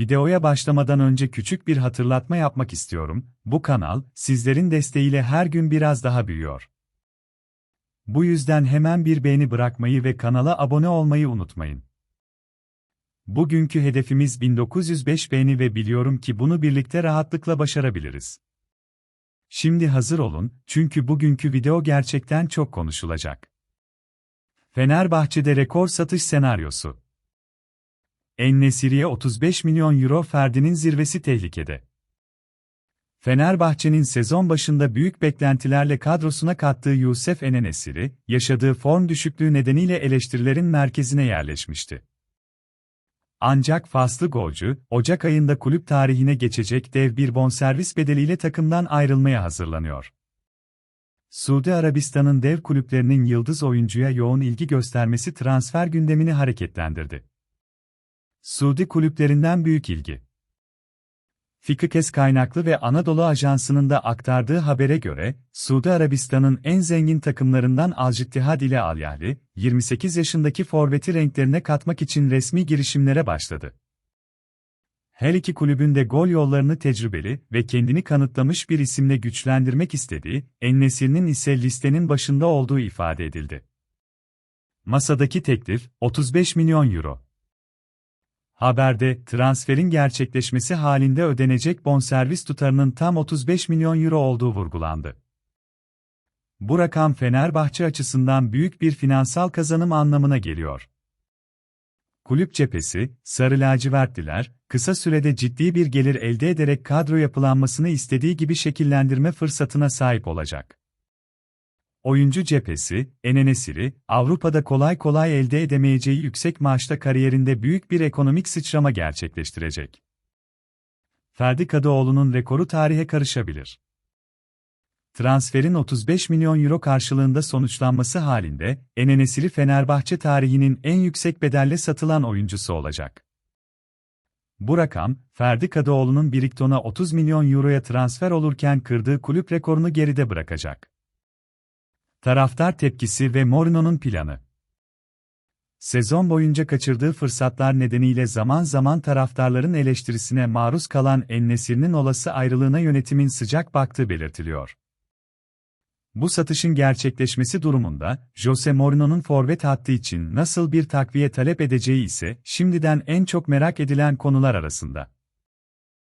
Videoya başlamadan önce küçük bir hatırlatma yapmak istiyorum. Bu kanal, sizlerin desteğiyle her gün biraz daha büyüyor. Bu yüzden hemen bir beğeni bırakmayı ve kanala abone olmayı unutmayın. Bugünkü hedefimiz 1905 beğeni ve biliyorum ki bunu birlikte rahatlıkla başarabiliriz. Şimdi hazır olun, çünkü bugünkü video gerçekten çok konuşulacak. Fenerbahçe'de rekor satış senaryosu. En-Nesyri'ye 35 milyon euro Ferdi'nin zirvesi tehlikede. Fenerbahçe'nin sezon başında büyük beklentilerle kadrosuna kattığı Yusuf Enenesiri, yaşadığı form düşüklüğü nedeniyle eleştirilerin merkezine yerleşmişti. Ancak faslı golcü, Ocak ayında kulüp tarihine geçecek dev bir bonservis bedeliyle takımdan ayrılmaya hazırlanıyor. Suudi Arabistan'ın dev kulüplerinin yıldız oyuncuya yoğun ilgi göstermesi transfer gündemini hareketlendirdi. Suudi kulüplerinden büyük ilgi. Fikikes kaynaklı ve Anadolu Ajansı'nın da aktardığı habere göre, Suudi Arabistan'ın en zengin takımlarından Al-Cittihad ile Al-Yahli, 28 yaşındaki forveti renklerine katmak için resmi girişimlere başladı. Her iki kulübün de gol yollarını tecrübeli ve kendini kanıtlamış bir isimle güçlendirmek istediği, Ennesir'in ise listenin başında olduğu ifade edildi. Masadaki teklif, 35 milyon euro. Haberde, transferin gerçekleşmesi halinde ödenecek bonservis tutarının tam 35 milyon euro olduğu vurgulandı. Bu rakam Fenerbahçe açısından büyük bir finansal kazanım anlamına geliyor. Kulüp cephesi, Sarı Lacivertliler, kısa sürede ciddi bir gelir elde ederek kadro yapılanmasını istediği gibi şekillendirme fırsatına sahip olacak. Oyuncu cephesi, Enenesiri, Avrupa'da kolay kolay elde edemeyeceği yüksek maaşta kariyerinde büyük bir ekonomik sıçrama gerçekleştirecek. Ferdi Kadıoğlu'nun rekoru tarihe karışabilir. Transferin 35 milyon euro karşılığında sonuçlanması halinde, Enenesiri Fenerbahçe tarihinin en yüksek bedelle satılan oyuncusu olacak. Bu rakam, Ferdi Kadıoğlu'nun Birikton'a 30 milyon euroya transfer olurken kırdığı kulüp rekorunu geride bırakacak. Taraftar tepkisi ve Mourinho'nun planı. Sezon boyunca kaçırdığı fırsatlar nedeniyle zaman zaman taraftarların eleştirisine maruz kalan En-Nesyri'nin olası ayrılığına yönetimin sıcak baktığı belirtiliyor. Bu satışın gerçekleşmesi durumunda, Jose Mourinho'nun forvet hattı için nasıl bir takviye talep edeceği ise şimdiden en çok merak edilen konular arasında.